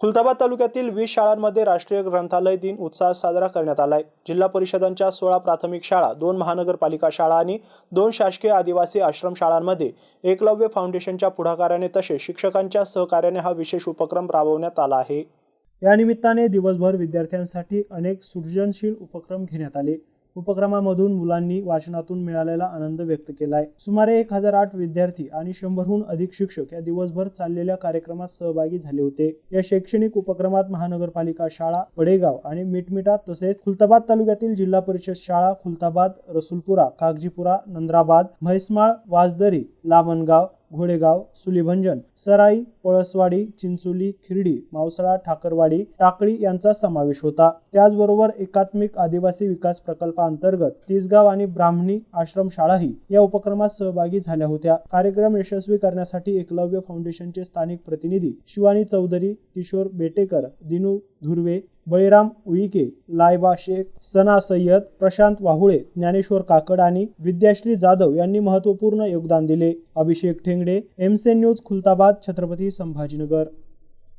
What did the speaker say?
खुलताबाद तालुक्यातील वीस शाळांमध्ये राष्ट्रीय ग्रंथालय दिन उत्साहात साजरा करण्यात आलाय. जिल्हा परिषदांच्या सोळा प्राथमिक शाळा दोन महानगरपालिका शाळा आणि दोन शासकीय आदिवासी आश्रम शाळांमध्ये एकलव्य फाउंडेशनच्या पुढाकाराने तसेच शिक्षकांच्या सहकार्याने हा विशेष उपक्रम राबवण्यात आला आहे. या निमित्ताने दिवसभर विद्यार्थ्यांसाठी अनेक सृजनशील उपक्रम घेण्यात आले. उपक्रमामधून मुलांनी वाचनातून मिळालेला आनंद व्यक्त केलाय. सुमारे एक हजार आठ विद्यार्थी आणि शंभरहून अधिक शिक्षक या दिवसभर चाललेल्या कार्यक्रमात सहभागी झाले होते. या शैक्षणिक उपक्रमात महानगरपालिका शाळा पडेगाव आणि मिटमिटा तसेच खुलताबाद तालुक्यातील जिल्हा परिषद शाळा खुलताबाद रसुलपुरा कागजीपुरा नंद्राबाद म्हैसमाळ वाजदरी लामणगाव घोडेगाव सुलीभंजन सराई पळसवाडी चिंचोली खिरडी मावसळा ठाकरवाडी टाकळी यांचा समावेश होता. त्याचबरोबर एकात्मिक आदिवासी विकास प्रकल्पाअंतर्गत तिसगाव आणि ब्राह्मणी आश्रमशाळाही या उपक्रमात सहभागी झाल्या होत्या. कार्यक्रम यशस्वी करण्यासाठी एकलव्य फाउंडेशनचे स्थानिक प्रतिनिधी शिवानी चौधरी किशोर बेटेकर दिनू धुर्वे बळीराम उईके लायबा शेख सना सय्यद प्रशांत वाहुळे ज्ञानेश्वर काकड आणि विद्याश्री जाधव यांनी महत्त्वपूर्ण योगदान दिले. अभिषेक ठेंगडे एमसेन न्यूज खुलताबाद छत्रपती संभाजीनगर.